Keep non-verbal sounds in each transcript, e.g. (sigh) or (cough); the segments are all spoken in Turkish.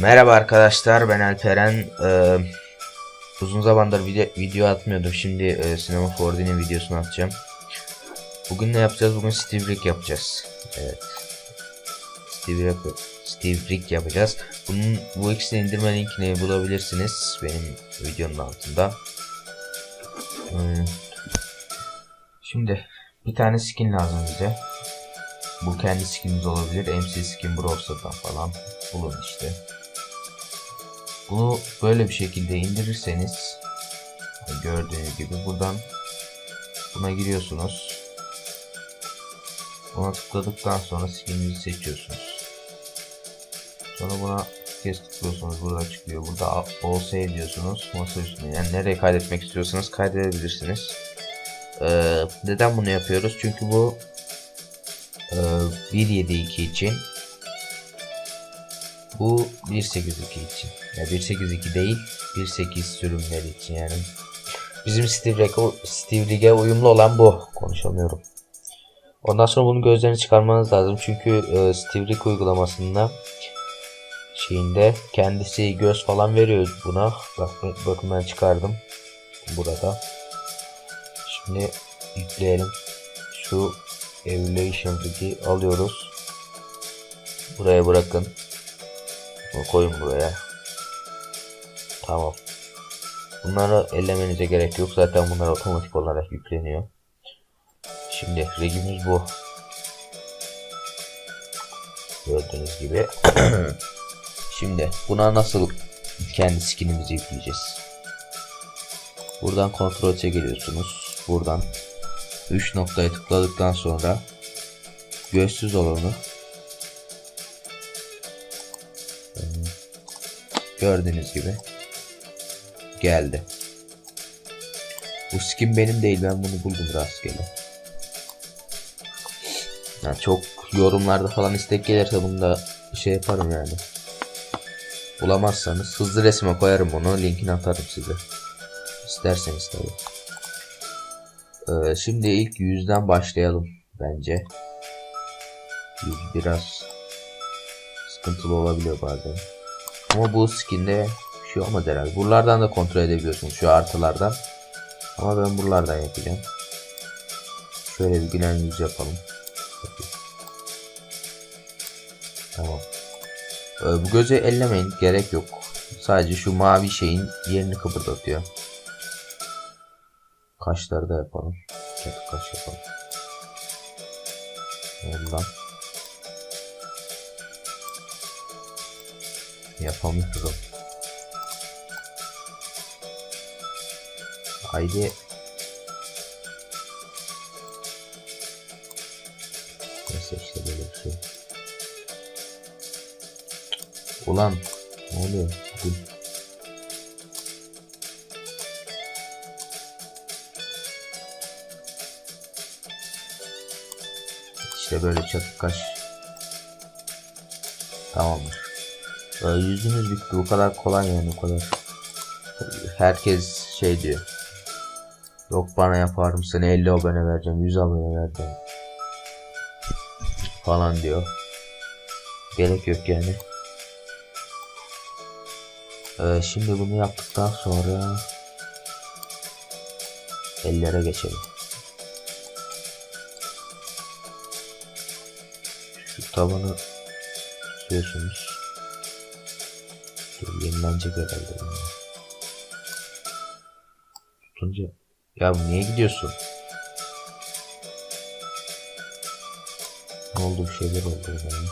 Merhaba arkadaşlar ben Alperen. Ee, uzun zamandır video, video atmıyordum. Şimdi e, Sinema 4D'nin videosunu atacağım. Bugün ne yapacağız? Bugün Steve Rick yapacağız. Evet. Steve Rick, Steve Rick yapacağız. Bunun bu ikisini indirme linkini bulabilirsiniz benim videonun altında. Hmm. Şimdi bir tane skin lazım bize. Bu kendi skinimiz olabilir. MC skin browser'dan falan bulun işte. Bunu böyle bir şekilde indirirseniz gördüğünüz gibi buradan buna giriyorsunuz. Buna tıkladıktan sonra skininizi seçiyorsunuz. Sonra buna kez tıklıyorsunuz. Burada çıkıyor. Burada OS diyorsunuz. Masa üstüne. Yani nereye kaydetmek istiyorsanız kaydedebilirsiniz. Ee, neden bunu yapıyoruz? Çünkü bu e, 1.7.2 için bu 1.8.2 için. Ya 1.8.2 değil 1.8 sürümleri için yani. Bizim Steve Rick'e Steve Rick'e uyumlu olan bu. Konuşamıyorum. Ondan sonra bunun gözlerini çıkarmanız lazım. Çünkü e, Steve Rick uygulamasında şeyinde kendisi göz falan veriyor buna. Bak, bakın ben çıkardım. Burada. Şimdi yükleyelim. Şu Evaluation'daki alıyoruz. Buraya bırakın. Bunu koyun buraya. Tamam. Bunları ellemenize gerek yok. Zaten bunlar otomatik olarak yükleniyor. Şimdi rigimiz bu. Gördüğünüz gibi. (clears throat) Şimdi buna nasıl kendi skinimizi yükleyeceğiz? Buradan kontrol geliyorsunuz. Buradan 3 noktaya tıkladıktan sonra gözsüz olanı gördüğünüz gibi geldi. Bu skin benim değil ben bunu buldum rastgele. Yani çok yorumlarda falan istek gelirse bunu da şey yaparım yani. Bulamazsanız hızlı resme koyarım onu linkini atarım size. İsterseniz tabii. Ee, şimdi ilk yüzden başlayalım bence. Yüz biraz sıkıntılı olabiliyor bazen. Ama bu skinde bir şey olmaz herhalde. Buralardan da kontrol edebiliyorsunuz şu artılardan. Ama ben buralardan yapacağım. Şöyle bir gülen yüz yapalım. Tamam. Ee, bu gözü ellemeyin gerek yok. Sadece şu mavi şeyin yerini kıpırdatıyor. Kaşları da yapalım. Çatı kaş yapalım. Ondan. Yapamıyorum. Haydi. Neyse işte böyle bir şey. Ulan ne oluyor? Dur. İşte böyle çatı kaş. Tamamdır. Ee, yüzümüz bitti. Bu kadar kolay yani o kadar. Herkes şey diyor. Yok bana yapar mısın? 50 abone vereceğim. 100 abone vereceğim. Falan diyor. Gerek yok yani. Ee, şimdi bunu yaptıktan sonra ellere geçelim. Şu tabanı tutuyorsunuz. Dur yenilenecek herhalde. bunu. Tutunca ya niye gidiyorsun? Ne oldu bir şeyler oldu yani.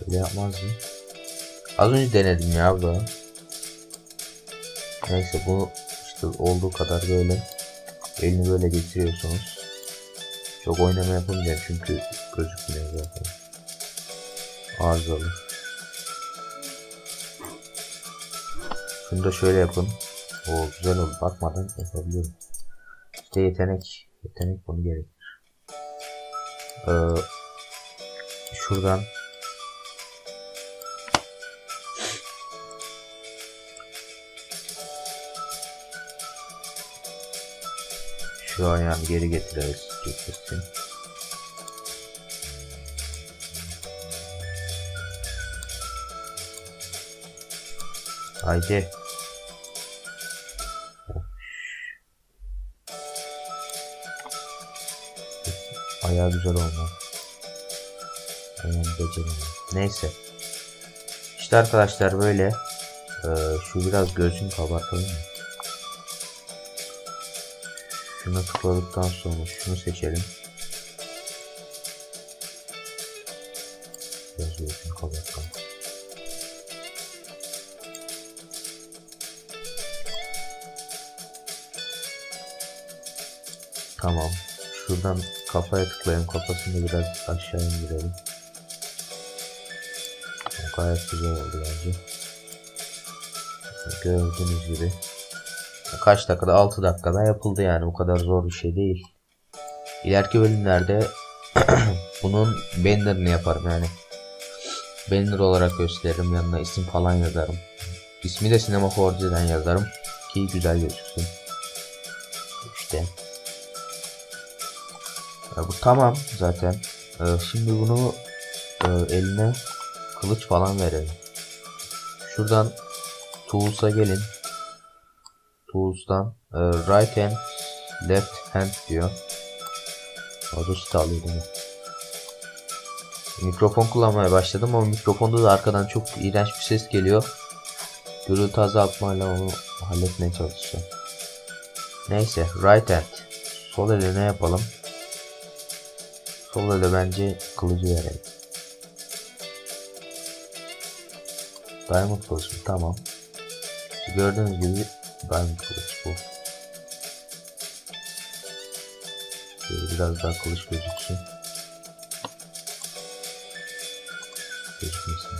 Böyle yapmaz mı? Az önce denedim ya bu. Neyse bu işte olduğu kadar böyle elini böyle getiriyorsunuz. Çok oynama yapamayacağım çünkü gözükmüyor zaten. Arızalı. Şunu da şöyle yapın. O güzel oldu. Bakmadan yapabiliyorum. İşte yetenek. Yetenek bunu gerekir. Ee, şuradan Şu ayağını geri getireriz. Getirsin. Haydi. Ayağı güzel olma. Ayağını beceremiyorum. Neyse. İşte arkadaşlar böyle. Ee, şu biraz göğsünü kabartalım mı? Şuna tıkladıktan sonra şunu seçelim. Biraz kabartalım. Tamam. Şuradan kafaya tıklayalım. Kafasını biraz aşağı indirelim. Gayet güzel oldu bence. Gördüğünüz gibi. Kaç dakikada? 6 dakikada yapıldı yani. Bu kadar zor bir şey değil. İleriki bölümlerde (clears throat) bunun banner'ını yaparım yani. Banner olarak gösteririm. Yanına isim falan yazarım. İsmi de Cinema 4D'den yazarım. Ki güzel gözüksün. İşte. Ya bu tamam zaten. Ee, şimdi bunu e, eline kılıç falan verelim. Şuradan Tools'a gelin. Tools'tan e, right hand, left hand diyor. Audacity alıyor değil mi? Mikrofon kullanmaya başladım ama mikrofonda da arkadan çok iğrenç bir ses geliyor. Gürültü azaltmayla onu halletmeye çalışacağım. Neyse right hand. Sol eline yapalım. Sol ele bence kılıcı verelim. Diamond kılıç mı? Tamam. Gördüğünüz gibi Diamond kılıç bu. Şöyle biraz daha kılıç gözüksün. Gözükmesin.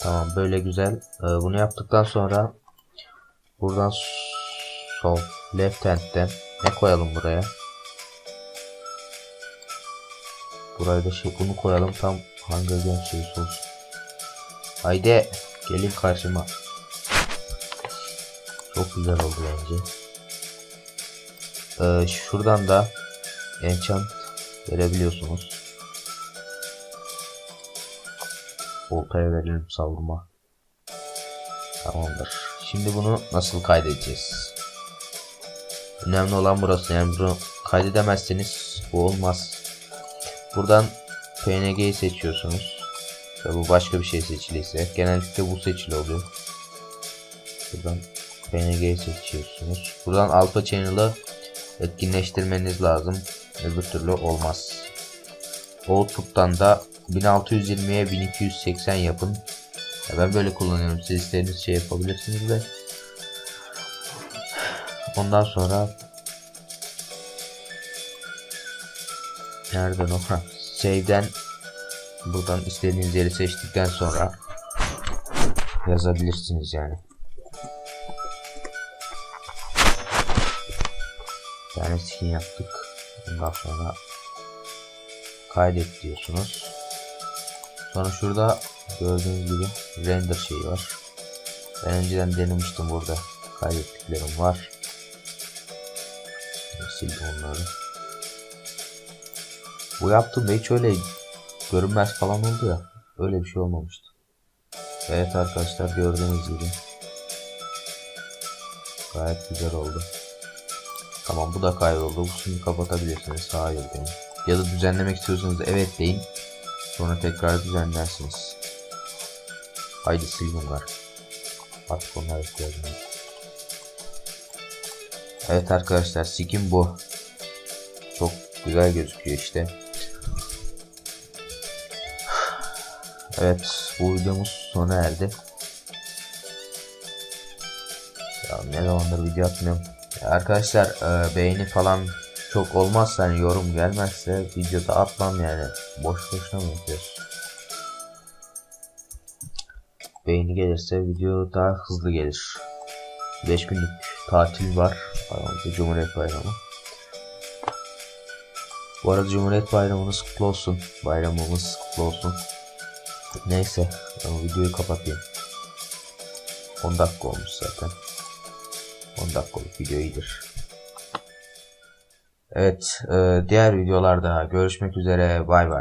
Tamam böyle güzel. Ee, bunu yaptıktan sonra buradan sol left hand'den ne koyalım buraya? Buraya da şey bunu koyalım tam Hunger Games şeysi olsun. Haydi gelin karşıma. Çok güzel oldu bence. Ee, şuradan da enchant verebiliyorsunuz. Oltaya verelim savurma. Tamamdır. Şimdi bunu nasıl kaydedeceğiz? Önemli olan burası. Yani bunu kaydedemezseniz bu olmaz. Buradan PNG'yi seçiyorsunuz. Ve bu başka bir şey seçiliyse. Genellikle bu seçili oluyor. Buradan PNG'yi seçiyorsunuz. Buradan Alpha Channel'ı etkinleştirmeniz lazım. Öbür türlü olmaz. Output'tan da 1620'ye 1280 yapın. Ya ben böyle kullanıyorum. Siz istediğiniz şey yapabilirsiniz de. Ondan sonra Nereden o? Save'den buradan istediğiniz yeri seçtikten sonra yazabilirsiniz yani. Bir tane skin yaptık. Ondan sonra kaydet diyorsunuz. Sonra şurada gördüğünüz gibi render şeyi var. Ben önceden denemiştim burada. Kaydettiklerim var. Sildim onları. Bu yaptığımda hiç öyle görünmez falan oldu ya. Öyle bir şey olmamıştı. Evet arkadaşlar gördüğünüz gibi. Gayet güzel oldu. Tamam bu da kayboldu. Bu şimdi kapatabilirsiniz. Hayır deyin. Ya da düzenlemek istiyorsanız evet deyin. Sonra tekrar düzenlersiniz. Haydi sil bunlar. Artık onlar ihtiyacım yok. Evet arkadaşlar skin bu. Çok güzel gözüküyor işte. Evet bu videomuz sona erdi. Ya ne zamandır video atmıyorum. Arkadaşlar e, beğeni falan çok olmazsa hani yorum gelmezse videoda atmam yani. Boş boşuna mı yapıyoruz? Beğeni gelirse video daha hızlı gelir. 5 günlük tatil var. Aramızda Cumhuriyet Bayramı. Bu arada Cumhuriyet Bayramınız kutlu olsun. Bayramımız kutlu olsun. Neyse ben videoyu kapatayım. 10 dakika olmuş zaten. 10 dakikalık video iyidir. Evet, e, diğer videolarda görüşmek üzere. Bay bay.